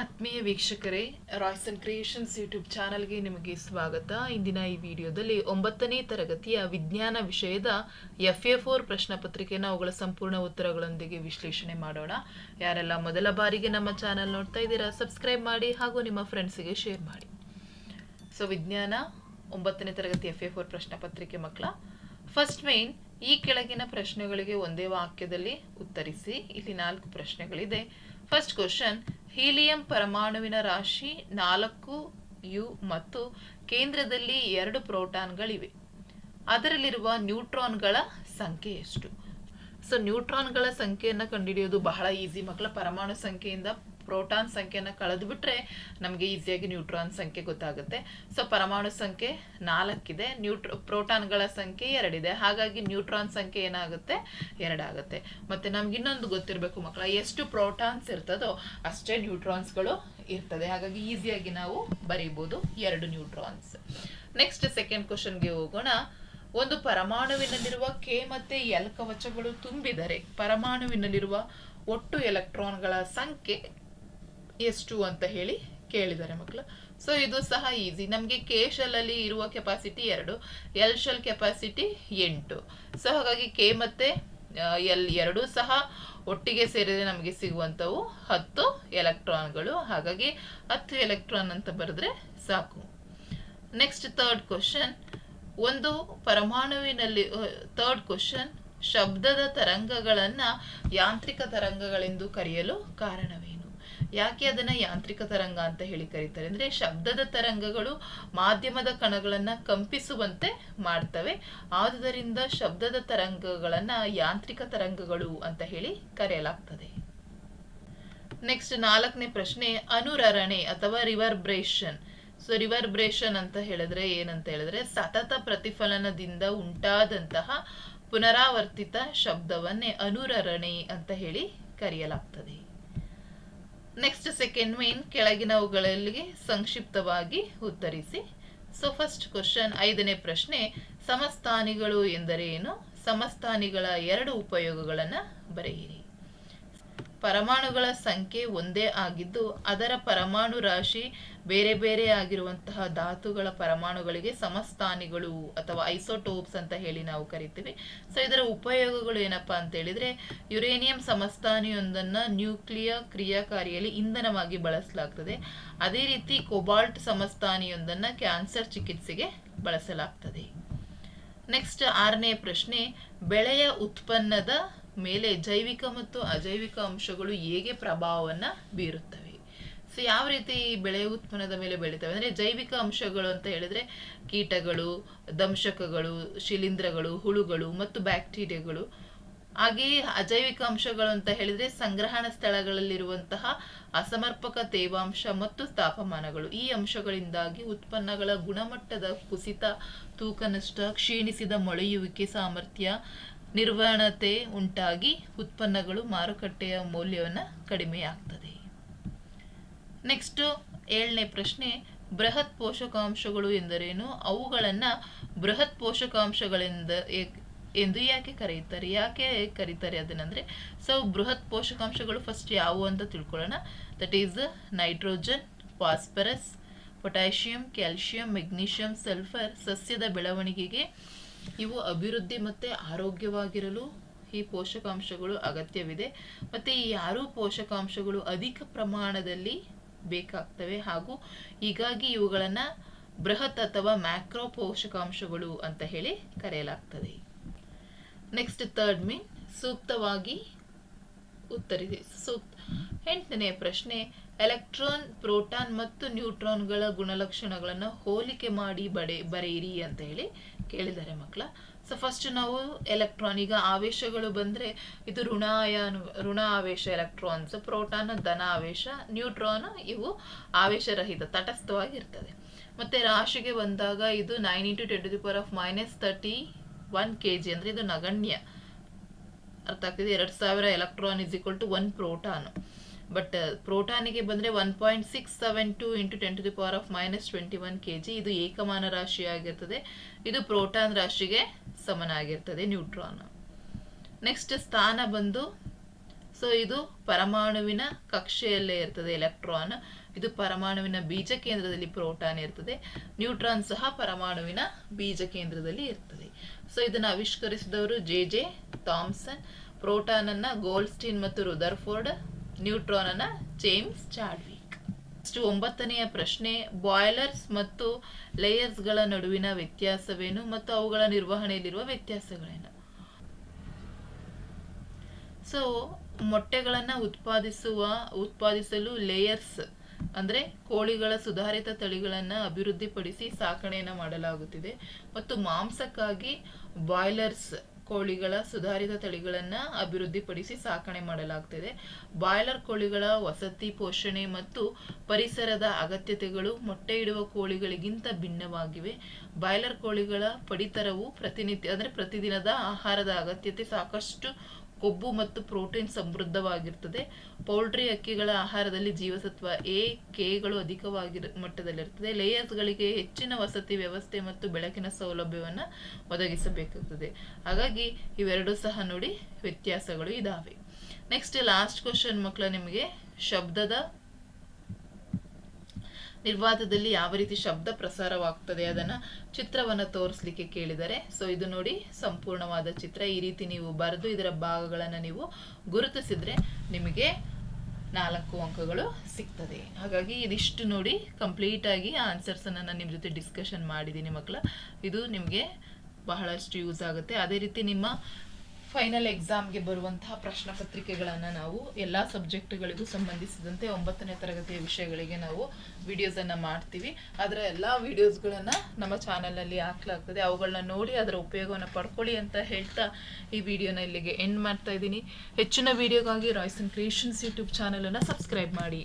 ಆತ್ಮೀಯ ವೀಕ್ಷಕರೇ Royson creations YouTube ಚಾನಲ್ಗೆ ನಿಮಗೆ ಸ್ವಾಗತ. ಇಂದಿನ ಈ ವಿಡಿಯೋದಲ್ಲಿ ಒಂಬತ್ತನೇ ತರಗತಿಯ ವಿಜ್ಞಾನ ವಿಷಯದ ಎಫ್ ಎ ಫೋರ್ ಪ್ರಶ್ನೆ ಪತ್ರಿಕೆನ ಅವುಗಳ ಸಂಪೂರ್ಣ ಉತ್ತರಗಳೊಂದಿಗೆ ವಿಶ್ಲೇಷಣೆ ಮಾಡೋಣ. ಯಾರೆಲ್ಲ ಮೊದಲ ಬಾರಿಗೆ ನಮ್ಮ ಚಾನಲ್ ನೋಡ್ತಾ ಇದ್ದೀರಾ ಸಬ್ಸ್ಕ್ರೈಬ್ ಮಾಡಿ ಹಾಗೂ ನಿಮ್ಮ ಫ್ರೆಂಡ್ಸಿಗೆ ಶೇರ್ ಮಾಡಿ. ಸೊ ವಿಜ್ಞಾನ, ಒಂಬತ್ತನೇ ತರಗತಿ ಎಫ್ ಎ ಫೋರ್ ಪ್ರಶ್ನೆ ಪತ್ರಿಕೆ ಮಕ್ಕಳ ಫಸ್ಟ್ ಮೇನ್ ಈ ಕೆಳಗಿನ ಪ್ರಶ್ನೆಗಳಿಗೆ ಒಂದೇ ವಾಕ್ಯದಲ್ಲಿ ಉತ್ತರಿಸಿ, ಇಲ್ಲಿ ನಾಲ್ಕು ಪ್ರಶ್ನೆಗಳಿದೆ. ಫಸ್ಟ್ ಕ್ವಶನ್ ಹೀಲಿಯಂ ಪರಮಾಣುವಿನ ರಾಶಿ ನಾಲ್ಕು, ಯು ಮತ್ತು ಕೇಂದ್ರದಲ್ಲಿ ಎರಡು ಪ್ರೋಟಾನ್ಗಳಿವೆ. ಅದರಲ್ಲಿರುವ ನ್ಯೂಟ್ರಾನ್ಗಳ ಸಂಖ್ಯೆ ಎಷ್ಟು? ಸೊ ನ್ಯೂಟ್ರಾನ್ಗಳ ಸಂಖ್ಯೆಯನ್ನು ಕಂಡುಹಿಡಿಯೋದು ಬಹಳ ಈಸಿ ಮಕ್ಕಳ ಪರಮಾಣು ಸಂಖ್ಯೆಯಿಂದ ಪ್ರೋಟಾನ್ ಸಂಖ್ಯೆನ ಕಳೆದುಬಿಟ್ರೆ ನಮಗೆ ಈಸಿಯಾಗಿ ನ್ಯೂಟ್ರಾನ್ ಸಂಖ್ಯೆ ಗೊತ್ತಾಗುತ್ತೆ. ಸೊ ಪರಮಾಣು ಸಂಖ್ಯೆ ನಾಲ್ಕಿದೆ, ನ್ಯೂಟ್ರ, ಪ್ರೋಟಾನ್ಗಳ ಸಂಖ್ಯೆ ಎರಡಿದೆ. ಹಾಗಾಗಿ ನ್ಯೂಟ್ರಾನ್ ಸಂಖ್ಯೆ ಏನಾಗುತ್ತೆ? ಎರಡಾಗುತ್ತೆ. ಮತ್ತೆ ನಮ್ಗೆ ಇನ್ನೊಂದು ಗೊತ್ತಿರಬೇಕು ಮಕ್ಕಳ, ಎಷ್ಟು ಪ್ರೋಟಾನ್ಸ್ ಇರ್ತದೋ ಅಷ್ಟೇ ನ್ಯೂಟ್ರಾನ್ಸ್ಗಳು ಇರ್ತದೆ. ಹಾಗಾಗಿ ಈಸಿಯಾಗಿ ನಾವು ಬರೀಬೋದು ಎರಡು ನ್ಯೂಟ್ರಾನ್ಸ್. ನೆಕ್ಸ್ಟ್ ಸೆಕೆಂಡ್ ಕ್ವಶನ್ಗೆ ಹೋಗೋಣ. ಒಂದು ಪರಮಾಣುವಿನಲ್ಲಿರುವ ಕೆ ಮತ್ತೆ ಎಲ್ ಕವಚಗಳು ತುಂಬಿದರೆ, ಪರಮಾಣುವಿನಲ್ಲಿರುವ ಒಟ್ಟು ಎಲೆಕ್ಟ್ರಾನ್ಗಳ ಸಂಖ್ಯೆ ಎಷ್ಟು ಅಂತ ಹೇಳಿ ಕೇಳಿದ್ದಾರೆ ಮಕ್ಕಳು. ಸೊ ಇದು ಸಹ ಈಸಿ ನಮಗೆ ಕೆ ಶೆಲ್ಲಲ್ಲಿ ಇರುವ ಕೆಪಾಸಿಟಿ ಎರಡು ಎಲ್ ಶೆಲ್ ಕೆಪಾಸಿಟಿ ಎಂಟು. ಸೊ ಹಾಗಾಗಿ ಕೆ ಮತ್ತೆ ಎಲ್ ಎರಡೂ ಸಹ ಒಟ್ಟಿಗೆ ಸೇರಿದರೆ ನಮಗೆ ಸಿಗುವಂಥವು ಹತ್ತು ಎಲೆಕ್ಟ್ರಾನ್ಗಳು. ಹಾಗಾಗಿ ಹತ್ತು ಎಲೆಕ್ಟ್ರಾನ್ ಅಂತ ಬರೆದ್ರೆ ಸಾಕು. ನೆಕ್ಸ್ಟ್ ಥರ್ಡ್ ಕ್ವಶನ್ ಒಂದು ಪರಮಾಣುವಿನಲ್ಲಿ ಥರ್ಡ್ ಕ್ವಶನ್ ಶಬ್ದದ ತರಂಗಗಳನ್ನು ಯಾಂತ್ರಿಕ ತರಂಗಗಳೆಂದು ಕರೆಯಲು ಕಾರಣವೇನು? ಯಾಕೆ ಅದನ್ನ ಯಾಂತ್ರಿಕ ತರಂಗ ಅಂತ ಹೇಳಿ ಕರೀತಾರೆ? ಅಂದ್ರೆ ಶಬ್ದದ ತರಂಗಗಳು ಮಾಧ್ಯಮದ ಕಣಗಳನ್ನ ಕಂಪಿಸುವಂತೆ ಮಾಡ್ತವೆ. ಆದುದರಿಂದ ಶಬ್ದದ ತರಂಗಗಳನ್ನ ಯಾಂತ್ರಿಕ ತರಂಗಗಳು ಅಂತ ಹೇಳಿ ಕರೆಯಲಾಗ್ತದೆ. ನೆಕ್ಸ್ಟ್ ನಾಲ್ಕನೇ ಪ್ರಶ್ನೆ ಅನುರರಣೆ ಅಥವಾ ರಿವರ್ಬ್ರೇಷನ್ ಸೊ ರಿವರ್ಬ್ರೇಷನ್ ಅಂತ ಹೇಳಿದ್ರೆ ಏನಂತ ಹೇಳಿದ್ರೆ ಸತತ ಪ್ರತಿಫಲನದಿಂದ ಉಂಟಾದಂತಹ ಪುನರಾವರ್ತಿತ ಶಬ್ದವನ್ನೇ ಅನುರರಣೆ ಅಂತ ಹೇಳಿ ಕರೆಯಲಾಗ್ತದೆ. ನೆಕ್ಸ್ಟ್ ಸೆಕೆಂಡ್ ಮೇನ್ ಕೆಳಗಿನವುಗಳಲ್ಲಿ ಸಂಕ್ಷಿಪ್ತವಾಗಿ ಉತ್ತರಿಸಿ. ಸೊ ಫಸ್ಟ್ ಕ್ವಶನ್ ಐದನೇ ಪ್ರಶ್ನೆ, ಸಮಸ್ಥಾನಿಗಳು ಎಂದರೇನು ಸಮಸ್ಥಾನಿಗಳ ಎರಡು ಉಪಯೋಗಗಳನ್ನು ಬರೆಯಿರಿ. ಪರಮಾಣುಗಳ ಸಂಖ್ಯೆ ಒಂದೇ ಆಗಿದ್ದು, ಅದರ ಪರಮಾಣು ರಾಶಿ ಬೇರೆ ಬೇರೆ ಆಗಿರುವಂತಹ ಧಾತುಗಳ ಪರಮಾಣುಗಳಿಗೆ ಸಮಸ್ಥಾನಿಗಳು ಅಥವಾ ಐಸೋಟೋಪ್ಸ್ ಅಂತ ಹೇಳಿ ನಾವು ಕರಿತೀವಿ. ಸೊ ಇದರ ಉಪಯೋಗಗಳು ಏನಪ್ಪಾ ಅಂತ ಹೇಳಿದ್ರೆ, ಯುರೇನಿಯಂ ಸಮಸ್ಥಾನಿಯೊಂದನ್ನ ನ್ಯೂಕ್ಲಿಯ ಕ್ರಿಯಾಕಾರಿಯಲ್ಲಿ ಇಂಧನವಾಗಿ ಬಳಸಲಾಗ್ತದೆ. ಅದೇ ರೀತಿ ಕೊಬಾಲ್ಟ್ ಸಮಸ್ಥಾನಿಯೊಂದನ್ನ ಕ್ಯಾನ್ಸರ್ ಚಿಕಿತ್ಸೆಗೆ ಬಳಸಲಾಗ್ತದೆ. ನೆಕ್ಸ್ಟ್ ಆರನೇ ಪ್ರಶ್ನೆ, ಬೆಳೆಯ ಉತ್ಪನ್ನದ ಮೇಲೆ ಜೈವಿಕ ಮತ್ತು ಅಜೈವಿಕ ಅಂಶಗಳು ಹೇಗೆ ಪ್ರಭಾವವನ್ನ ಬೀರುತ್ತವೆ. ಸೊ ಯಾವ ರೀತಿ ಬೆಳೆ ಉತ್ಪನ್ನದ ಮೇಲೆ ಬೆಳೀತವೆ? ಅಂದ್ರೆ ಜೈವಿಕ ಅಂಶಗಳು ಅಂತ ಹೇಳಿದ್ರೆ ಕೀಟಗಳು, ದಂಶಕಗಳು, ಶಿಲೀಂಧ್ರಗಳು, ಹುಳುಗಳು ಮತ್ತು ಬ್ಯಾಕ್ಟೀರಿಯಾಗಳು. ಹಾಗೆಯೇ ಅಜೈವಿಕ ಅಂಶಗಳು ಅಂತ ಹೇಳಿದ್ರೆ ಸಂಗ್ರಹಣ ಸ್ಥಳಗಳಲ್ಲಿರುವಂತಹ ಅಸಮರ್ಪಕ ತೇವಾಂಶ ಮತ್ತು ತಾಪಮಾನಗಳು. ಈ ಅಂಶಗಳಿಂದಾಗಿ ಉತ್ಪನ್ನಗಳ ಗುಣಮಟ್ಟದ ಕುಸಿತ ತೂಕ ನಷ್ಟ ಕ್ಷೀಣಿಸಿದ ಮೊಳೆಯುವಿಕೆ ಸಾಮರ್ಥ್ಯ ನಿರ್ವಹಣತೆ ಉಂಟಾಗಿ ಉತ್ಪನ್ನಗಳು ಮಾರುಕಟ್ಟೆಯ ಮೌಲ್ಯವನ್ನು ಕಡಿಮೆಯಾಗ್ತದೆ. ನೆಕ್ಸ್ಟು ಏಳನೇ ಪ್ರಶ್ನೆ, ಬೃಹತ್ ಪೋಷಕಾಂಶಗಳು ಎಂದರೇನು? ಅವುಗಳನ್ನು ಬೃಹತ್ ಪೋಷಕಾಂಶಗಳೆಂದ ಎಂದು ಯಾಕೆ ಕರೆಯುತ್ತಾರೆ? ಯಾಕೆ ಕರೀತಾರೆ ಅದನ್ನಂದರೆ ಸೊ ಬೃಹತ್ ಪೋಷಕಾಂಶಗಳು ಫಸ್ಟ್ ಯಾವುವು ಅಂತ ತಿಳ್ಕೊಳ್ಳೋಣ. That is nitrogen phosphorus potassium calcium magnesium sulphur ಸಸ್ಯದ ಬೆಳವಣಿಗೆಗೆ ಇವು ಅಭಿವೃದ್ಧಿ ಮತ್ತೆ ಆರೋಗ್ಯವಾಗಿರಲು ಈ ಪೋಷಕಾಂಶಗಳು ಅಗತ್ಯವಿದೆ. ಮತ್ತೆ ಈ ಯಾರು ಪೋಷಕಾಂಶಗಳು ಅಧಿಕ ಪ್ರಮಾಣದಲ್ಲಿ ಬೇಕಾಗ್ತವೆ ಹಾಗೂ ಹೀಗಾಗಿ ಇವುಗಳನ್ನು ಬೃಹತ್ ಅಥವಾ ಮ್ಯಾಕ್ರೋ ಪೋಷಕಾಂಶಗಳು ಅಂತ ಹೇಳಿ ಕರೆಯಲಾಗ್ತದೆ. ನೆಕ್ಸ್ಟ್ ಥರ್ಡ್ ಮೀನ್ ಸೂಕ್ತವಾಗಿ ಉತ್ತರಿಸಿ. ಸೂಕ್ತ ಎಂಟನೇ ಪ್ರಶ್ನೆ ಎಲೆಕ್ಟ್ರಾನ್, ಪ್ರೋಟಾನ್ ಮತ್ತು ನ್ಯೂಟ್ರಾನ್ಗಳ ಗುಣಲಕ್ಷಣಗಳನ್ನು ಹೋಲಿಕೆ ಮಾಡಿ ಬಡೆ, ಬರೆಯಿರಿ ಅಂತ ಹೇಳಿ ಕೇಳಿದ್ದಾರೆ ಮಕ್ಕಳ. ಸೊ ಫಸ್ಟ್ ನಾವು ಎಲೆಕ್ಟ್ರಾನ್, ಈಗ ಆವೇಶಗಳು ಬಂದರೆ ಇದು ಋಣ ಋಣ ಆವೇಶ ಎಲೆಕ್ಟ್ರಾನ್ಸ್, ಪ್ರೋಟಾನ್, ಧನ ಆವೇಶ, ನ್ಯೂಟ್ರಾನ್ ಇವು ಆವೇಶರಹಿತ ತಟಸ್ಥವಾಗಿರ್ತದೆ ಮತ್ತೆ ರಾಶಿಗೆ ಬಂದಾಗ ಇದು nine into ten to the power of minus thirty one K G ಅಂದರೆ ಇದು ನಗಣ್ಯ. ಅರ್ಥ ಆಗ್ತಿದೆ? ಎರಡು ಸಾವಿರ electron is equal to one proton but ಪ್ರೋಟಾನಿಗೆ ಬಂದರೆ one point six seven two into ten to the power of minus twenty one K G ಇದು ಏಕಮಾನ ರಾಶಿ ಆಗಿರ್ತದೆ. ಇದು ಪ್ರೋಟಾನ್ ರಾಶಿಗೆ ಸಮನಾಗಿರ್ತದೆ, ನ್ಯೂಟ್ರಾನ್. ನೆಕ್ಸ್ಟ್ ಸ್ಥಾನ ಬಂದು ಸೊ ಇದು ಪರಮಾಣುವಿನ ಕಕ್ಷೆಯಲ್ಲೇ ಇರ್ತದೆ, ಎಲೆಕ್ಟ್ರಾನ್. ಇದು ಪರಮಾಣುವಿನ ಬೀಜ ಕೇಂದ್ರದಲ್ಲಿ ಪ್ರೋಟಾನ್ ಇರ್ತದೆ. ನ್ಯೂಟ್ರಾನ್ ಸಹ ಪರಮಾಣುವಿನ ಬೀಜ ಕೇಂದ್ರದಲ್ಲಿ ಇರ್ತದೆ. ಸೊ ಇದನ್ನು ಆವಿಷ್ಕರಿಸಿದವರು ಜೆ ಜೆ ಥಾಮ್ಸನ್. ಪ್ರೋಟಾನನ್ನು ಗೋಲ್ಸ್ಟೀನ್ ಮತ್ತು ರುದರ್ಫೋರ್ಡ್ ನ್ಯೂಟ್ರಾನ್ ಅನ್ನ ಜೇಮ್ಸ್ ಚಾಡ್ವಿಕ್. ನೆಕ್ಸ್ಟ್ ಒಂಬತ್ತನೆಯ ಪ್ರಶ್ನೆ, ಬಾಯ್ಲರ್ಸ್ ಮತ್ತು ಲೇಯರ್ಸ್ಗಳ ನಡುವಿನ ವ್ಯತ್ಯಾಸವೇನು ಮತ್ತು ಅವುಗಳ ನಿರ್ವಹಣೆಯಲ್ಲಿರುವ ವ್ಯತ್ಯಾಸಗಳೇನು? ಸೊ ಮೊಟ್ಟೆಗಳನ್ನು ಉತ್ಪಾದಿಸುವ, ಉತ್ಪಾದಿಸಲು ಲೇಯರ್ಸ್ ಅಂದ್ರೆ ಕೋಳಿಗಳ ಸುಧಾರಿತ ತಳಿಗಳನ್ನ ಅಭಿವೃದ್ಧಿಪಡಿಸಿ ಸಾಕಣೆಯನ್ನ ಮಾಡಲಾಗುತ್ತಿದೆ. ಮತ್ತು ಮಾಂಸಕ್ಕಾಗಿ ಬಾಯ್ಲರ್ಸ್ ಕೋಳಿಗಳ ಸುಧಾರಿತ ತಳಿಗಳನ್ನ ಅಭಿವೃದ್ಧಿಪಡಿಸಿ ಸಾಕಣೆ ಮಾಡಲಾಗ್ತಿದೆ. ಬಾಯ್ಲರ್ ಕೋಳಿಗಳ ವಸತಿ ಪೋಷಣೆ ಮತ್ತು ಪರಿಸರದ ಅಗತ್ಯತೆಗಳು ಮೊಟ್ಟೆ ಇಡುವ ಕೋಳಿಗಳಿಗಿಂತ ಭಿನ್ನವಾಗಿವೆ. ಬಾಯ್ಲರ್ ಕೋಳಿಗಳ ಪಡಿತರವು ಪ್ರತಿನಿತ್ಯ, ಅಂದ್ರೆ ಪ್ರತಿದಿನದ ಆಹಾರದ ಅಗತ್ಯತೆ ಸಾಕಷ್ಟು ಕೊಬ್ಬು ಮತ್ತು ಪ್ರೋಟೀನ್ ಸಮೃದ್ಧವಾಗಿರ್ತದೆ. ಪೌಲ್ಟ್ರಿ ಅಕ್ಕಿಗಳ ಆಹಾರದಲ್ಲಿ ಜೀವಸತ್ವ ಎ, ಕೆಗಳು ಅಧಿಕವಾಗಿರ ಮಟ್ಟದಲ್ಲಿರ್ತದೆ. ಲೇಯರ್ಸ್ಗಳಿಗೆ ಹೆಚ್ಚಿನ ವಸತಿ ವ್ಯವಸ್ಥೆ ಮತ್ತು ಬೆಳಕಿನ ಸೌಲಭ್ಯವನ್ನು ಒದಗಿಸಬೇಕಾಗ್ತದೆ. ಹಾಗಾಗಿ ಇವೆರಡು ಸಹ ನೋಡಿ ವ್ಯತ್ಯಾಸಗಳು ಇದಾವೆ. ನೆಕ್ಸ್ಟ್ ಲಾಸ್ಟ್ ಕ್ವಶನ್ ಮಕ್ಕಳ, ನಿಮಗೆ ಶಬ್ದದ ನಿರ್ವಾತದಲ್ಲಿ ಯಾವ ರೀತಿ ಶಬ್ದ ಪ್ರಸಾರವಾಗ್ತದೆ ಅದನ್ನ ಚಿತ್ರವನ್ನ ತೋರಿಸ್ಲಿಕ್ಕೆ ಕೇಳಿದರೆ. ಸೊ ಇದು ನೋಡಿ ಸಂಪೂರ್ಣವಾದ ಚಿತ್ರ. ಈ ರೀತಿ ನೀವು ಬರೆದು ಇದರ ಭಾಗಗಳನ್ನ ನೀವು ಗುರುತಿಸಿದ್ರೆ ನಿಮಗೆ ನಾಲ್ಕು ಅಂಕಗಳು ಸಿಗ್ತದೆ. ಹಾಗಾಗಿ ಇದಿಷ್ಟು ನೋಡಿ ಕಂಪ್ಲೀಟ್ ಆಗಿ ಆನ್ಸರ್ಸ್ ನಾನು ನಿಮ್ಮ ಜೊತೆ ಡಿಸ್ಕಷನ್ ಮಾಡಿದ್ದೀನಿ ಮಕ್ಕಳ ಇದು ನಿಮಗೆ ಬಹಳಷ್ಟು ಯೂಸ್ ಆಗುತ್ತೆ. ಅದೇ ರೀತಿ ನಿಮ್ಮ ಫೈನಲ್ ಎಕ್ಸಾಮ್ಗೆ ಬರುವಂತಹ ಪ್ರಶ್ನೆ ಪತ್ರಿಕೆಗಳನ್ನು ನಾವು ಎಲ್ಲ ಸಬ್ಜೆಕ್ಟ್ಗಳಿಗೂ ಸಂಬಂಧಿಸಿದಂತೆ ಒಂಬತ್ತನೇ ತರಗತಿಯ ವಿಷಯಗಳಿಗೆ ನಾವು ವಿಡಿಯೋಸನ್ನು ಮಾಡ್ತೀವಿ. ಅದರ ಎಲ್ಲ ವಿಡಿಯೋಸ್ಗಳನ್ನು ನಮ್ಮ ಚಾನಲಲ್ಲಿ ಹಾಕ್ಲಾಗ್ತದೆ ಅವುಗಳನ್ನ ನೋಡಿ ಅದರ ಉಪಯೋಗವನ್ನು ಪಡ್ಕೊಳ್ಳಿ ಅಂತ ಹೇಳ್ತಾ ಈ ವಿಡಿಯೋನ ಇಲ್ಲಿಗೆ ಎಂಡ್ ಮಾಡ್ತಾ ಇದ್ದೀನಿ. ಹೆಚ್ಚಿನ ವಿಡಿಯೋಗಾಗಿ ರಾಯ್ಸನ್ ಕ್ರಿಯೇಷನ್ಸ್ ಯೂಟ್ಯೂಬ್ ಚಾನಲನ್ನು ಸಬ್ಸ್ಕ್ರೈಬ್ ಮಾಡಿ.